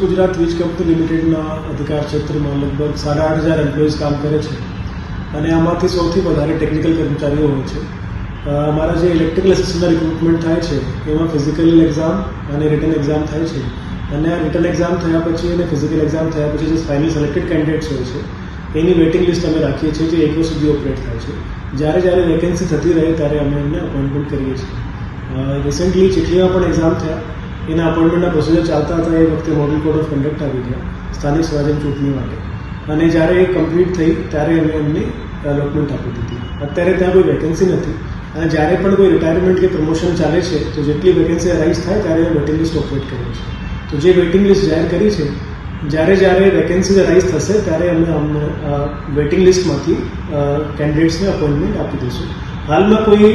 ગુજરાત વીજ કંપની લિમિટેડના અધિકાર ક્ષેત્રમાં લગભગ સાડા આઠ હજાર એમ્પ્લોઈઝ કામ કરે છે અને આમાંથી સૌથી વધારે ટેકનિકલ કર્મચારીઓ હોય છે. અમારા જે ઇલેક્ટ્રિકલ એસિસ્ટન્ટના રિક્રુટમેન્ટ થાય છે, એમાં ફિઝિકલ એક્ઝામ અને રિટર્ન એક્ઝામ થાય છે. અને આ રિટર્ન એક્ઝામ થયા પછી અને ફિઝિકલ એક્ઝામ થયા પછી જે ફાઇનલ સિલેક્ટેડ કેન્ડિડેટ્સ હોય છે, એની વેઇટિંગ લિસ્ટ અમે રાખીએ છીએ જે એક વર્ષ સુધી ઓપરેટ થાય છે. જ્યારે જ્યારે વેકેન્સી થતી રહે ત્યારે અમે એમને અપોઇન્ટમેન્ટ કરીએ છીએ. રિસેન્ટલી ચીખલીમાં પણ એક્ઝામ થયા. એના અપોઇન્ટમેન્ટના પ્રોસિજર ચાલતા હતા એ વખતે મોડલ કોડ ઓફ કન્ડક્ટ આવી ગયા, સ્થાનિક સ્વરાજ્યની ચૂંટણી માટે. અને જ્યારે એ કમ્પ્લીટ થઈ, ત્યારે અમે એમને અલોટમેન્ટ આપી દીધી. અત્યારે ત્યાં કોઈ વેકેન્સી નથી. અને જ્યારે પણ કોઈ રિટાયરમેન્ટ કે પ્રમોશન ચાલે છે, તો જેટલી વેકેન્સી અરાઇઝ થાય, ત્યારે વેટિંગ લિસ્ટ ઓપરેટ કરીએ છીએ તો જે વેટિંગ લિસ્ટ જાહેર કરી છે, જ્યારે જ્યારે વેકેન્સી અરાઇઝ થશે, ત્યારે અમે અમને વેટિંગ લિસ્ટમાંથી કેન્ડિડેટ્સને અપોઇન્ટમેન્ટ આપી દઈશું. હાલમાં કોઈ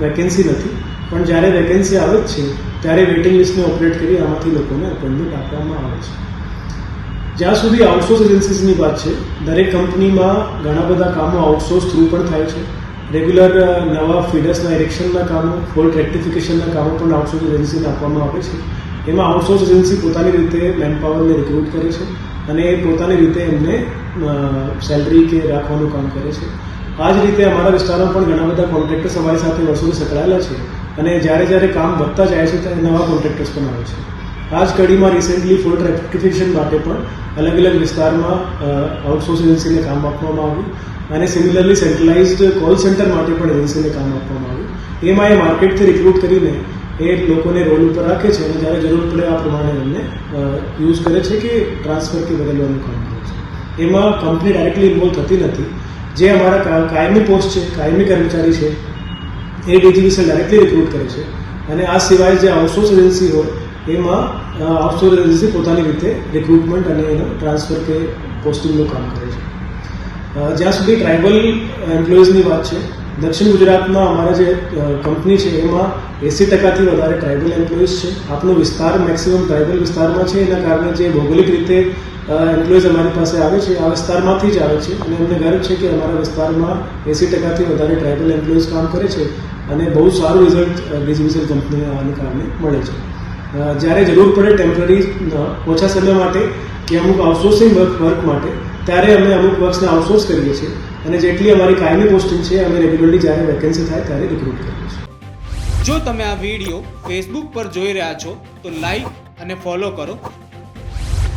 વેકેન્સી નથી. પણ જ્યારે વેકેન્સી આવે જ છે, ત્યારે વેટિંગ લિસ્ટને ઓપરેટ કરી આમાંથી લોકોને અપોઇન્ટમેન્ટ આપવામાં આવે છે. જ્યાં સુધી આઉટસોર્સ એજન્સીસની વાત છે, દરેક કંપનીમાં ઘણા બધા કામો આઉટસોર્સ થ્રુ પણ થાય છે. રેગ્યુલર નવા ફીડર્સના ઇરેક્શનના કામો ફોલ્ટ રેક્ટિફિકેશનના કામો પણ આઉટસોર્સ એજન્સીને આપવામાં આવે છે. એમાં આઉટસોર્સ એજન્સી પોતાની રીતે મેનપાવરને રિક્રુટ કરે છે અને પોતાની રીતે એમને સેલરી કે રાખવાનું કામ કરે છે. આ જ રીતે અમારા વિસ્તારમાં પણ ઘણા બધા કોન્ટ્રાક્ટર્સ અમારી સાથે વર્ષોથી સંકળાયેલા છે અને જ્યારે જ્યારે કામ વધતા જાય છે ત્યારે નવા કોન્ટ્રાક્ટર્સ પણ આવે છે. આ જ કડીમાં રિસેન્ટલી ફૂલ રેક્ટિફિકેશન માટે પણ અલગ અલગ વિસ્તારમાં આઉટસોર્સ એજન્સીને કામ આપવામાં આવ્યું અને સિમિલરલી સેન્ટ્રલાઇઝડ કોલ સેન્ટર માટે પણ એજન્સીને કામ આપવામાં આવ્યું. એમાં એ માર્કેટથી રિક્રુટ કરીને એ લોકોને રોલ ઉપર રાખે છે અને જ્યારે જરૂર પડે આ પ્રમાણે એમને યુઝ કરે છે કે ટ્રાન્સફરથી બદલવાનું કામ કરે છે. એમાં કંપની ડાયરેક્ટલી ઇન્વોલ્વ થતી નથી. જે અમારા કાયમી પોસ્ટ છે, કાયમી કર્મચારી છે, એ ડીજીવીસી ડાયરેક્ટલી રિક્રુટ કરે છે. અને આ સિવાય જે આઉટસોર્સ એજન્સી હોય, એમાં આઉટસોર્સ એજન્સી પોતાની રીતે રિક્રુટમેન્ટ અને એનો ટ્રાન્સફર કે પોસ્ટિંગનું કામ કરે છે. જ્યાં સુધી ટ્રાઇબલ એમ્પ્લોઈઝની વાત છે, દક્ષિણ ગુજરાતમાં અમારા જે કંપની છે, એમાં એંસી ટકાથી વધારે ટ્રાઇબલ એમ્પ્લોઈઝ છે. આપનો વિસ્તાર મેક્સિમમ ટ્રાઇબલ વિસ્તારમાં છે, એના કારણે જે ભૌગોલિક રીતે એમ્પ્લોઈઝ અમારી પાસે આવે છે. આ વિસ્તારમાંથી જ આવે છે. અને અમને ગર્વ છે કે અમારા વિસ્તારમાં એંસી ટકાથી વધારે ટ્રાઇબલ એમ્પ્લોઈઝ કામ કરે છે અને બહુ સારું રિઝલ્ટ ડિવિઝન કંપનીને આવવાને કારણે મળે છે. જ્યારે જરૂર પડે ટેમ્પરરી ઓછા સમય માટે કે અમુક આઉટસોર્સિંગ વર્ક વર્ક માટે, ત્યારે અમે અમુક વર્ક્સને આઉટસોર્સ કરીએ છીએ. અને જેટલી અમારી કાયમી પોસ્ટિંગ છે, અમે રેગ્યુલરલી જ્યારે વેકેન્સી થાય ત્યારે રિક્રુટ કરીએ છીએ. જો તમે આ વીડિયો ફેસબુક પર જોઈ રહ્યા છો, તો લાઈક અને ફોલો કરો.